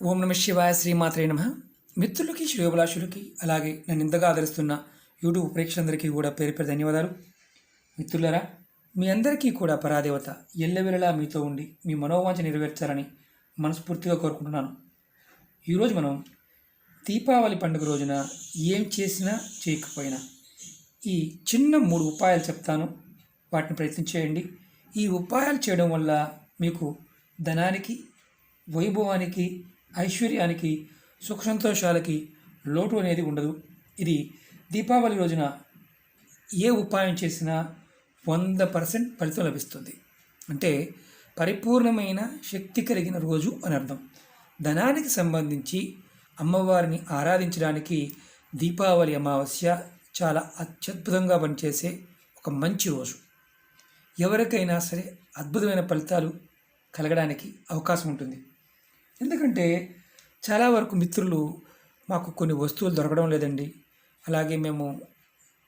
ఓం నమ శివాయ శ్రీమాత్రే నమ. మిత్రులకి శ్రేయోభిలాషులకి అలాగే నన్ను ఇంతగా ఆదరిస్తున్న యూట్యూబ్ ప్రేక్షకులందరికీ కూడా పేరు పేరు ధన్యవాదాలు. మిత్రులరా మీ అందరికీ కూడా పరాదేవత ఎల్లవెల్లలా మీతో ఉండి మీ మనోవాంఛ నెరవేర్చాలని మనస్ఫూర్తిగా కోరుకుంటున్నాను. ఈరోజు మనం దీపావళి పండుగ రోజున ఏం చేసినా చేయకపోయినా ఈ చిన్న మూడు ఉపాయాలు చెప్తాను. వాటిని ప్రయత్నం చేయండి. ఈ ఉపాయాలు చేయడం వల్ల మీకు ధనానికి వైభవానికి ఐశ్వర్యానికి సుఖ సంతోషాలకి లోటు అనేది ఉండదు. ఇది దీపావళి రోజున ఏ ఉపాయం చేసినా వంద పర్సెంట్ ఫలితం లభిస్తుంది. అంటే పరిపూర్ణమైన శక్తి కలిగిన రోజు అని అర్థం. ధనానికి సంబంధించి అమ్మవారిని ఆరాధించడానికి దీపావళి అమావాస్య చాలా అత్యద్భుతంగా పనిచేసే ఒక మంచి రోజు. ఎవరికైనా సరే అద్భుతమైన ఫలితాలు కలగడానికి అవకాశం ఉంటుంది. ఎందుకంటే చాలా వరకు మిత్రులు మాకు కొన్ని వస్తువులు దొరకడం లేదండి. అలాగే మేము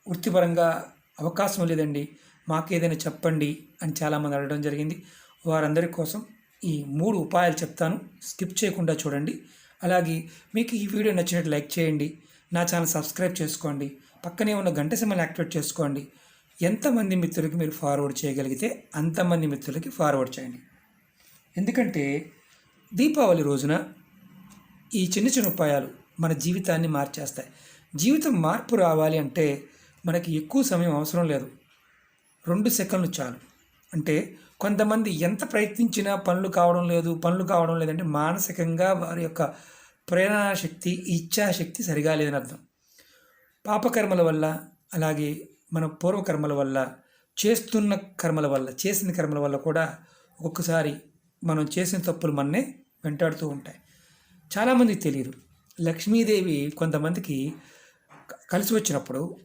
వృత్తిపరంగా అవకాశం లేదండి. మాకు ఏదైనా చెప్పండి అని చాలామంది అడగడం జరిగింది. వారందరి కోసం ఈ మూడు ఉపాయాలు చెప్తాను. స్కిప్ చేయకుండా చూడండి. అలాగే మీకు ఈ వీడియో నచ్చినట్టు లైక్ చేయండి. నా ఛానల్ సబ్స్క్రైబ్ చేసుకోండి. పక్కనే ఉన్న గంట సింబల్ యాక్టివేట్ చేసుకోండి. ఎంతమంది మిత్రులకి మీరు ఫార్వర్డ్ చేయగలిగితే అంతమంది మిత్రులకి ఫార్వర్డ్ చేయండి. ఎందుకంటే దీపావళి రోజున ఈ చిన్న చిన్న ఉపాయాలు మన జీవితాన్ని మార్చేస్తాయి. జీవితం మార్పు రావాలి అంటే మనకి ఎక్కువ సమయం అవసరం లేదు. రెండు సెకండ్లు చాలు. అంటే కొంతమంది ఎంత ప్రయత్నించినా పనులు కావడం లేదు పనులు కావడం లేదంటే మానసికంగా వారి యొక్క ప్రేరణ శక్తి ఇచ్ఛాశక్తి సరిగా లేదని అర్థం. పాపకర్మల వల్ల అలాగే మన పూర్వకర్మల వల్ల చేస్తున్న కర్మల వల్ల చేసిన కర్మల వల్ల కూడా ఒక్కొక్కసారి మనం చేసిన తప్పులు మననే వెంటాడుతూ ఉంటాయి. చాలామందికి తెలియదు. లక్ష్మీదేవి కొంతమందికి కలిసి వచ్చినప్పుడు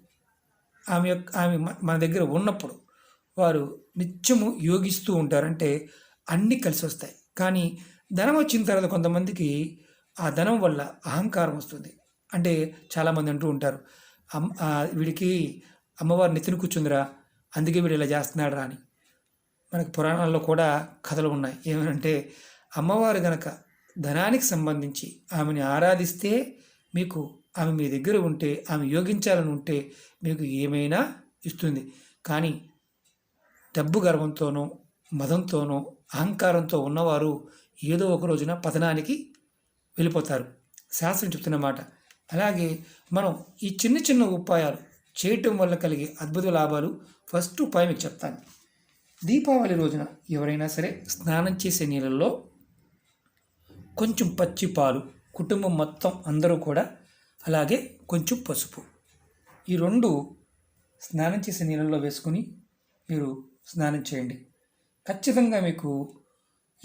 ఆమె యొక్క ఆమె మన దగ్గర ఉన్నప్పుడు వారు నిత్యము యోగిస్తూ ఉంటారంటే అన్నీ కలిసి వస్తాయి. కానీ ధనం వచ్చిన తర్వాత కొంతమందికి ఆ ధనం వల్ల అహంకారం వస్తుంది. అంటే చాలామంది అంటూ ఉంటారు అమ్ వీడికి అమ్మవారు నితిని కూర్చుందిరా అందుకే వీడు ఇలా చేస్తున్నాడు రా అని. మనకు పురాణాల్లో కూడా కథలు ఉన్నాయి. ఏమనంటే అమ్మవారు గనక ధనానికి సంబంధించి ఆమెని ఆరాధిస్తే మీకు ఆమె మీ దగ్గర ఉంటే ఆమె యోగించాలని ఉంటే మీకు ఏమైనా ఇస్తుంది. కానీ డబ్బు గర్వంతోనో మదంతోనో అహంకారంతో ఉన్నవారు ఏదో ఒక రోజున పతనానికి వెళ్ళిపోతారు. శాస్త్రం చెప్తున్నమాట అలాగే మనం ఈ చిన్న చిన్న ఉపాయాలు చేయటం వల్ల కలిగే అద్భుత లాభాలు ఫస్ట్ ఉపాయం మీకు చెప్తాను. దీపావళి రోజున ఎవరైనా సరే స్నానం చేసే నీళ్ళల్లో కొంచెం పచ్చి పాలు కుటుంబం మొత్తం అందరూ కూడా అలాగే కొంచెం పసుపు. ఈ రెండు స్నానం చేసే నీళ్ళల్లో వేసుకుని మీరు స్నానం చేయండి. ఖచ్చితంగా మీకు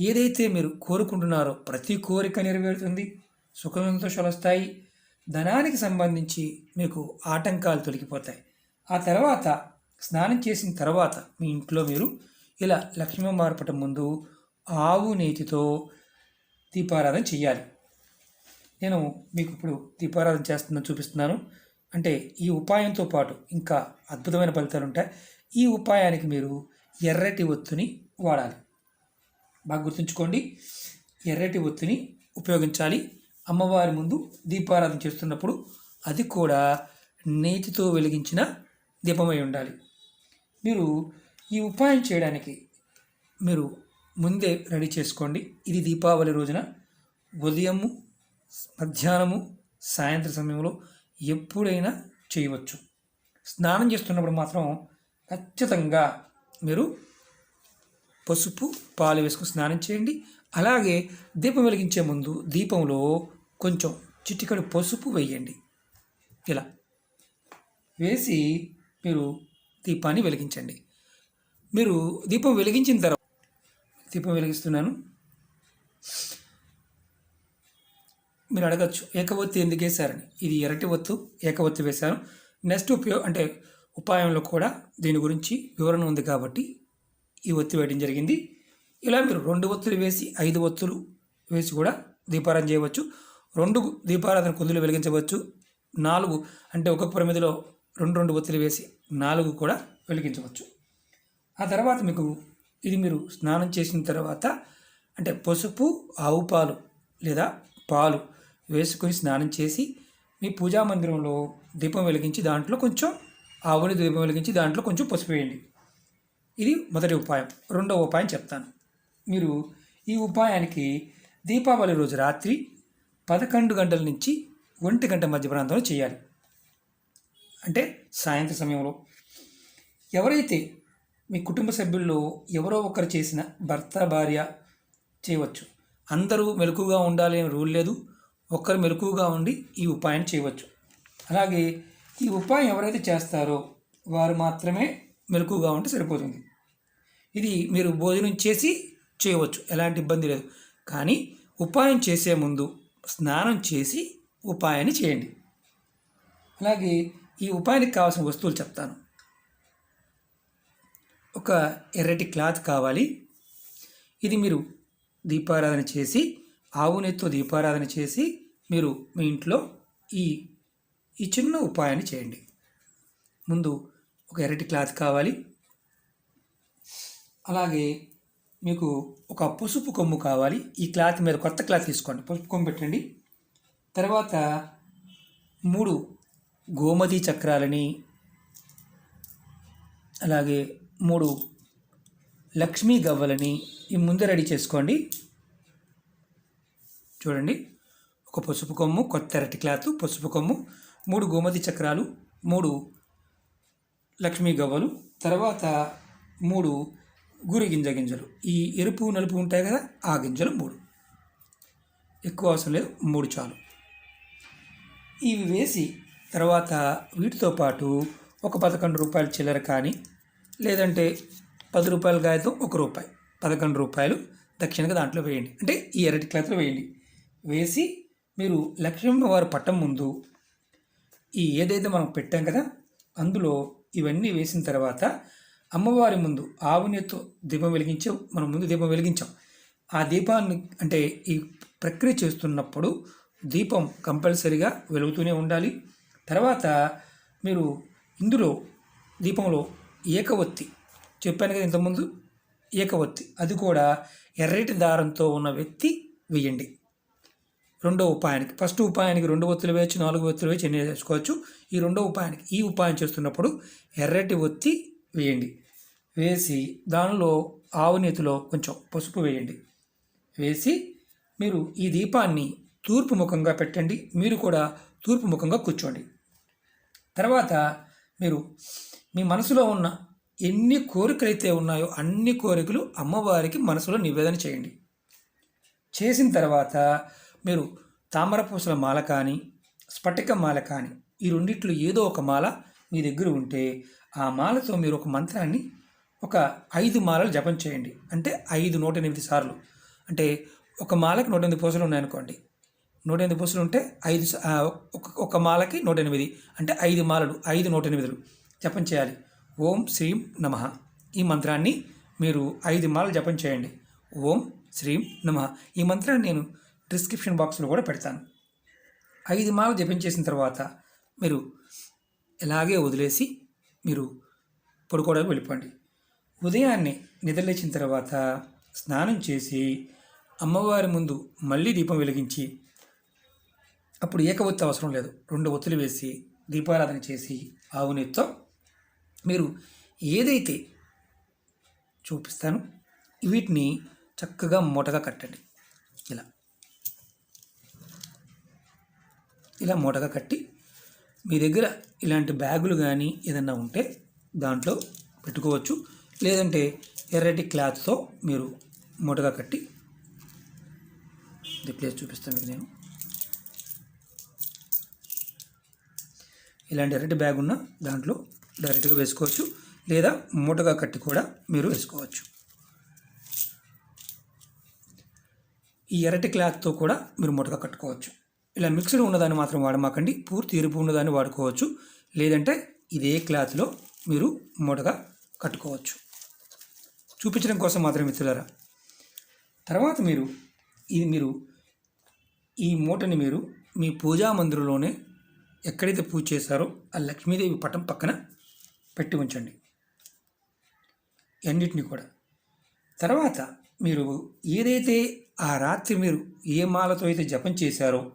ఏదైతే మీరు కోరుకుంటున్నారో ప్రతి కోరిక నెరవేరుతుంది సుఖ సంతోషాలు వస్తాయి ధనానికి సంబంధించి మీకు ఆటంకాలు తొలగిపోతాయి. ఆ తర్వాత స్నానం చేసిన తర్వాత మీ ఇంట్లో మీరు ఇలా లక్ష్మీ మార్పటం ముందు ఆవు నేతితో దీపారాధన చేయాలి నేను మీకు ఇప్పుడు దీపారాధన చేస్తున్నా చూపిస్తున్నాను. అంటే ఈ ఉపాయంతో పాటు ఇంకా అద్భుతమైన ఫలితాలు ఉంటాయి. ఈ ఉపాయానికి మీరు ఎర్రటి ఒత్తుని వాడాలి. బాగా గుర్తుంచుకోండి ఎర్రటి ఒత్తిని ఉపయోగించాలి. అమ్మవారి ముందు దీపారాధన చేస్తున్నప్పుడు అది కూడా నేతితో వెలిగించిన దీపమై ఉండాలి. మీరు ఈ ఉపాయం చేయడానికి మీరు ముందే రెడీ చేసుకోండి. ఇది దీపావళి రోజున ఉదయము మధ్యాహ్నము సాయంత్రం సమయంలో ఎప్పుడైనా చేయవచ్చు. స్నానం చేస్తున్నప్పుడు మాత్రం ఖచ్చితంగా మీరు పసుపు పాలు వేసుకుని స్నానం చేయండి. అలాగే దీపం వెలిగించే ముందు దీపంలో కొంచెం చిటికడు పసుపు వేయండి. ఇలా వేసి మీరు దీపాన్ని వెలిగించండి. మీరు దీపం వెలిగించిన తర్వాత దీపం వెలిగిస్తున్నాను. మీరు అడగచ్చు ఏకవత్తి ఎందుకు వేశారని? ఇది ఎరటి ఒత్తు ఏకవత్తి వేశారు నెక్స్ట్ ఉపయోగ అంటే ఉపాయంలో కూడా దీని గురించి వివరణ ఉంది కాబట్టి ఈ ఒత్తి వేయడం జరిగింది. ఇలా మీరు రెండు ఒత్తులు వేసి ఐదు ఒత్తులు వేసి కూడా దీపారాధన చేయవచ్చు. రెండు దీపారాధన కుందులు వెలిగించవచ్చు. నాలుగు అంటే ఒక్కొక్క పరిమితిలో రెండు రెండు ఒత్తులు వేసి నాలుగు కూడా వెలిగించవచ్చు. ఆ తర్వాత మీకు ఇది మీరు స్నానం చేసిన తర్వాత అంటే పసుపు ఆవు పాలు లేదా పాలు వేసుకొని స్నానం చేసి మీ పూజా మందిరంలో దీపం వెలిగించి దాంట్లో కొంచెం ఆవుని దీపం వెలిగించి దాంట్లో కొంచెం పసుపు వేయండి. ఇది మొదటి ఉపాయం. రెండవ ఉపాయం చెప్తాను. మీరు ఈ ఉపాయానికి దీపావళి రోజు రాత్రి పదకొండు గంటల నుంచి ఒంటి గంట మధ్య ప్రాంతంలో చేయాలి. అంటే సాయంత్రం సమయంలో ఎవరైతే మీ కుటుంబ సభ్యుల్లో ఎవరో ఒకరు చేసిన భర్త భార్య చేయవచ్చు. అందరూ మెలకుగా ఉండాలి రూల్ లేదు. ఒక్కరు మెలకుగా ఉండి ఈ ఉపాయం చేయవచ్చు. అలాగే ఈ ఉపాయం ఎవరైతే చేస్తారో వారు మాత్రమే మెలకుగా ఉంటే సరిపోతుంది. ఇది మీరు భోజనం చేసి చేయవచ్చు. ఎలాంటి ఇబ్బంది లేదు. కానీ ఉపాయం చేసే ముందు స్నానం చేసి ఉపాయాన్ని చేయండి. అలాగే ఈ ఉపాయానికి కావాల్సిన వస్తువులు చెప్తాను. ఒక ఎర్రటి క్లాత్ కావాలి. ఇది మీరు దీపారాధన చేసి ఆవు నెత్తో దీపారాధన చేసి మీరు మీ ఇంట్లో ఈ ఈ చిన్న ఉపాయాన్ని చేయండి. ముందు ఒక ఎర్రటి క్లాత్ కావాలి. అలాగే మీకు ఒక పసుపు కొమ్ము కావాలి. ఈ క్లాత్ మీద కొత్త క్లాత్ తీసుకోండి. పసుపు కొమ్ము పెట్టండి. తర్వాత మూడు గోమతి చక్రాలని అలాగే మూడు లక్ష్మీ గవ్వలని ఈ ముందే రెడీ చేసుకోండి. చూడండి. ఒక పసుపు కొమ్ము కొత్త అరటి క్లాత్ పసుపు కొమ్ము మూడు గోమతి చక్రాలు మూడు లక్ష్మీ గవ్వలు తర్వాత మూడు గురి గింజ గింజలు. ఈ ఎరుపు నలుపు ఉంటాయి కదా ఆ గింజలు మూడు. ఎక్కువ అవసరం లేదు మూడు చాలు. ఇవి వేసి తర్వాత వీటితో పాటు ఒక పదకొండు రూపాయల చిల్లర కానీ లేదంటే పది రూపాయల గాయతో ఒక రూపాయి. పదకొండు రూపాయలు దక్షిణగా దాంట్లో వేయండి. అంటే ఈ ఎరటి క్లాత్లో వేయండి. వేసి మీరు లక్ష్మీ వారి పట్టం ముందు ఈ ఏదైతే మనం పెట్టాం కదా అందులో ఇవన్నీ వేసిన తర్వాత అమ్మవారి ముందు ఆవునితో దీపం వెలిగించాం మనం ముందు దీపం వెలిగించాం. ఆ దీపాన్ని అంటే ఈ ప్రక్రియ చేస్తున్నప్పుడు దీపం కంపల్సరిగా వెలుగుతూనే ఉండాలి. తర్వాత మీరు ఇందులో దీపంలో ఏకవత్తి చెప్పాను కదా ఇంతకుముందు? ఏకవత్తి. అది కూడా ఎర్రటి దారంతో ఉన్న వ్యక్తి వేయండి. రెండో ఉపాయానికి. ఫస్ట్ ఉపాయానికి రెండు ఒత్తులు వేయచ్చు నాలుగు ఒత్తులు వేయచ్చు ఎన్ని చేసుకోవచ్చు ఈ రెండో ఉపాయానికి. ఈ ఉపాయం చేస్తున్నప్పుడు ఎర్రటి ఒత్తి వేయండి. వేసి దానిలో ఆవు నేతిలో కొంచెం పసుపు వేయండి. వేసి మీరు ఈ దీపాన్ని తూర్పు ముఖంగా పెట్టండి. మీరు కూడా తూర్పు ముఖంగా కూర్చోండి. తర్వాత మీరు మీ మనసులో ఉన్న ఎన్ని కోరికలు అయితే ఉన్నాయో అన్ని కోరికలు అమ్మవారికి మనసులో నివేదన చేయండి. చేసిన తర్వాత మీరు తామరపూసల మాల కానీ స్ఫటిక మాల కానీ ఈ రెండిట్లో ఏదో ఒక మాల మీ దగ్గర ఉంటే ఆ మాలతో మీరు ఒక మంత్రాన్ని ఒక ఐదు మాలలు జపం చేయండి. అంటే ఐదు నూట ఎనిమిది సార్లు. అంటే ఒక మాలకు నూట ఎనిమిది పూసలు ఉన్నాయనుకోండి. నూట ఎనిమిది పూసలు ఉంటే ఐదు ఒక ఒక మాలకి నూట ఎనిమిది అంటే ఐదు మాలలు ఐదు నూట ఎనిమిదిలు జపం చేయాలి. ఓం శ్రీం నమ. ఈ మంత్రాన్ని మీరు ఐదు మాలలు జపం చేయండి. ఓం శ్రీం నమ. ఈ మంత్రాన్ని నేను డిస్క్రిప్షన్ బాక్స్లో కూడా పెడతాను. ఐదు మాలలు జపం చేసిన తర్వాత మీరు ఇలాగే వదిలేసి మీరు పడుకోవడానికి వెళ్ళిపోండి. ఉదయాన్నే నిద్రలేచిన తర్వాత స్నానం చేసి అమ్మవారి ముందు మళ్ళీ దీపం వెలిగించి అప్పుడు ఏకవత్తి అవసరం లేదు. రెండు ఒత్తులు వేసి దీపారాధన చేసి ఆవు మీరు ఏదైతే చూపిస్తాను వీటిని చక్కగా మూటగా కట్టండి. ఇలా. ఇలా మూటగా కట్టి మీ దగ్గర ఇలాంటి బ్యాగులు కానీ ఏదన్నా ఉంటే దాంట్లో పెట్టుకోవచ్చు. లేదంటే ఎర్రటి క్లాత్తో మీరు మూటగా కట్టి ఇది ప్లేస్ చూపిస్తాను మీకు నేను. ఇలాంటి ఎర్రటి బ్యాగ్ ఉన్న దాంట్లో డైరెక్ట్గా వేసుకోవచ్చు. లేదా మూటగా కట్టి కూడా మీరు వేసుకోవచ్చు. ఈ ఎర్రటి క్లాత్తో కూడా మీరు మూటగా కట్టుకోవచ్చు. ఇలా మిక్స్డ్ ఉన్నదాన్ని మాత్రం వాడమాకండి. పూర్తి ఎరుపు ఉన్నదాన్ని వాడుకోవచ్చు. లేదంటే ఇదే క్లాత్లో మీరు మూటగా కట్టుకోవచ్చు. చూపించడం కోసం మాత్రం మిత్రులారా తర్వాత మీరు ఇది మీరు ఈ మూటని మీరు మీ పూజా మందిరంలోనే ఎక్కడైతే పూజ చేశారో ఆ లక్ష్మీదేవి పటం పక్కన పెట్టి ఉంచండి. అన్నిటిని కూడా. తర్వాత మీరు ఏదైతే ఆ రాత్రి మీరు ఏ మాలతో అయితే జపం చేశారో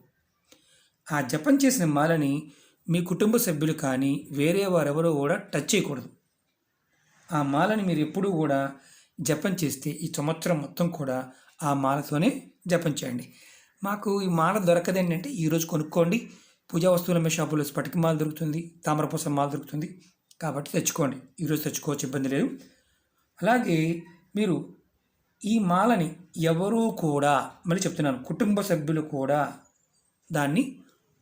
ఆ జపం చేసిన మాలని మీ కుటుంబ సభ్యులు కానీ వేరే వారెవరో కూడా టచ్ చేయకూడదు. ఆ మాలని మీరు ఎప్పుడూ కూడా జపం చేస్తే ఈ సంవత్సరం మొత్తం కూడా ఆ మాలతోనే జపం చేయండి. మాకు ఈ మాల దొరకదేంటంటే ఈరోజు కొనుక్కోండి. పూజా వస్తువుల మీ షాపులో స్పటిక మాల దొరుకుతుంది తామరపూస మాల దొరుకుతుంది. కాబట్టి తెచ్చుకోండి. ఈరోజు తెచ్చుకోవచ్చు ఇబ్బంది లేదు. అలాగే మీరు ఈ మాలని ఎవరూ కూడా మళ్ళీ చెప్తున్నాను కుటుంబ సభ్యులు కూడా దాన్ని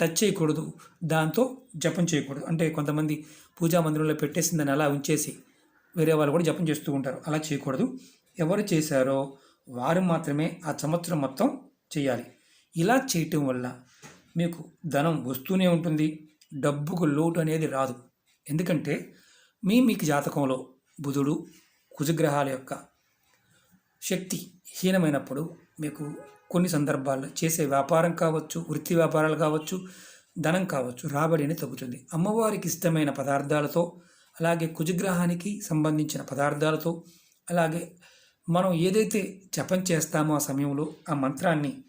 టచ్ చేయకూడదు. దాంతో జపం చేయకూడదు. అంటే కొంతమంది పూజా మందిరంలో పెట్టేసి దాన్ని అలా ఉంచేసి వేరే వాళ్ళు కూడా జపం చేస్తూ ఉంటారు. అలా చేయకూడదు. ఎవరు చేశారో వారు మాత్రమే ఆ సంవత్సరం మొత్తం చేయాలి. ఇలా చేయటం వల్ల మీకు ధనం వస్తూనే ఉంటుంది. డబ్బుకు లోటు అనేది రాదు. ఎందుకంటే మీ మీకు జాతకంలో బుధుడు కుజగ్రహాల యొక్క శక్తి హీనమైనప్పుడు మీకు కొన్ని సందర్భాల్లో చేసే వ్యాపారం కావచ్చు వృత్తి వ్యాపారాలు కావచ్చు ధనం కావచ్చు రాబడి అనేది తగ్గుతుంది. అమ్మవారికి ఇష్టమైన పదార్థాలతో అలాగే కుజగ్రహానికి సంబంధించిన పదార్థాలతో అలాగే మనం ఏదైతే జపం చేస్తామో ఆ సమయంలో ఆ మంత్రాన్ని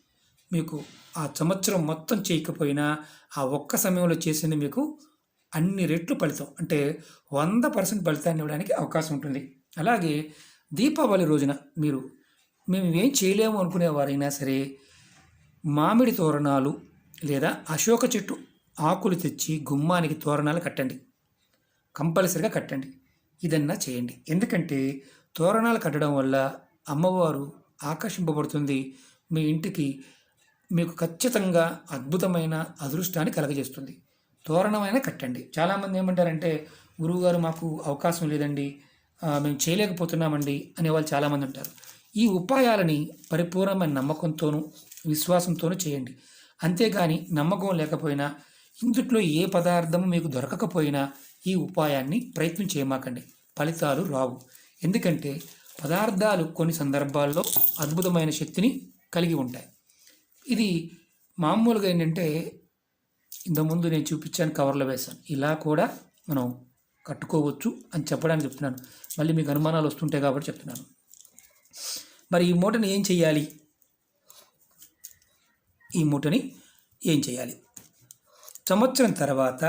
మీకు ఆ సంవత్సరం మొత్తం చేయకపోయినా ఆ ఒక్క సమయంలో చేసింది మీకు అన్ని రెట్లు ఫలితం. అంటే వంద పర్సెంట్ ఫలితాన్ని ఇవ్వడానికి అవకాశం ఉంటుంది. అలాగే దీపావళి రోజున మీరు మేము ఏం చేయలేము అనుకునేవారైనా సరే మామిడి తోరణాలు లేదా అశోక చెట్టు ఆకులు తెచ్చి గుమ్మానికి తోరణాలు కట్టండి. కంపల్సరిగా కట్టండి. ఇదన్నా చేయండి. ఎందుకంటే తోరణాలు కట్టడం వల్ల అమ్మవారు ఆకర్షింపబడుతుంది మీ ఇంటికి మీకు ఖచ్చితంగా అద్భుతమైన అదృష్టాన్ని కలగజేస్తుంది. తోరణమైన కట్టండి. చాలామంది ఏమంటారంటే గురువుగారు మాకు అవకాశం లేదండి. మేము చేయలేకపోతున్నామండి అనేవాళ్ళు చాలామంది ఉంటారు. ఈ ఉపాయాలని పరిపూర్ణమైన నమ్మకంతోనూ విశ్వాసంతోనూ చేయండి. అంతేగాని నమ్మకం లేకపోయినా ఇందుట్లో ఏ పదార్థం మీకు దొరకకపోయినా ఈ ఉపాయాన్ని ప్రయత్నం చేయమాకండి. ఫలితాలు రావు. ఎందుకంటే పదార్థాలు కొన్ని సందర్భాల్లో అద్భుతమైన శక్తిని కలిగి ఉంటాయి. ఇది మామూలుగా ఏంటంటే ఇంతకుముందు నేను చూపించాను కవర్లో వేశాను. ఇలా కూడా మనం కట్టుకోవచ్చు అని చెప్పడానికి చెప్తున్నాను. మళ్ళీ మీకు అనుమానాలు వస్తుంటాయి కాబట్టి చెప్తున్నాను. మరి ఈ మూటని ఏం చేయాలి ఈ మూటని ఏం చేయాలి సంవత్సరం తర్వాత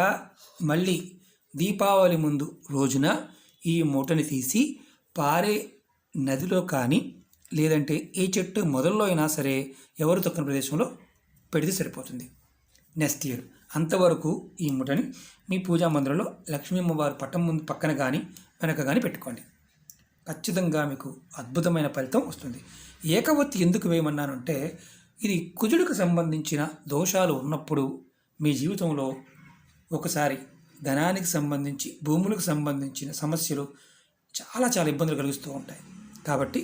మళ్ళీ దీపావళి ముందు రోజున ఈ మూటని తీసి పారే నదిలో కానీ లేదంటే ఏ చెట్టు మొదల్లో అయినా సరే ఎవరు తొక్కని ప్రదేశంలో పెడితే సరిపోతుంది. నెక్స్ట్ ఇయర్ అంతవరకు ఈ ముఠని మీ పూజా మందిరంలో లక్ష్మీ అమ్మవారి పట్టం ముందు పక్కన కానీ వెనక కానీ పెట్టుకోండి. ఖచ్చితంగా మీకు అద్భుతమైన ఫలితం వస్తుంది. ఏకవత్తి ఎందుకు వేయమన్నానంటే ఇది కుజుడికి సంబంధించిన దోషాలు ఉన్నప్పుడు మీ జీవితంలో ఒకసారి ధనానికి సంబంధించి భూములకు సంబంధించిన సమస్యలు చాలా చాలా ఇబ్బందులు కలిగిస్తూ ఉంటాయి. కాబట్టి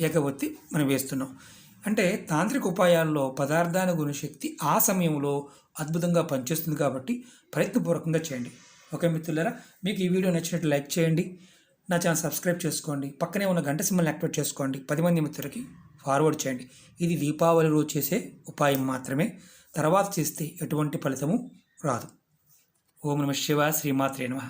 ఏకవత్తి మనం వేస్తున్నాం. అంటే తాంత్రిక ఉపాయాల్లో పదార్థాన్ని గుణ శక్తి ఆ సమయంలో అద్భుతంగా పనిచేస్తుంది కాబట్టి ప్రయత్నపూర్వకంగా చేయండి. ఓకే మిత్రులారా మీకు ఈ వీడియో నచ్చినట్టు లైక్ చేయండి. నా ఛానల్ సబ్స్క్రైబ్ చేసుకోండి. పక్కనే ఉన్న గంట సింబల్ని యాక్టివేట్ చేసుకోండి. పది మంది మిత్రులకి ఫార్వర్డ్ చేయండి. ఇది దీపావళి రోజు చేసే ఉపాయం మాత్రమే. తర్వాత చేస్తే ఎటువంటి ఫలితము రాదు. ఓం నమ శివ శ్రీమాత్రే నమ.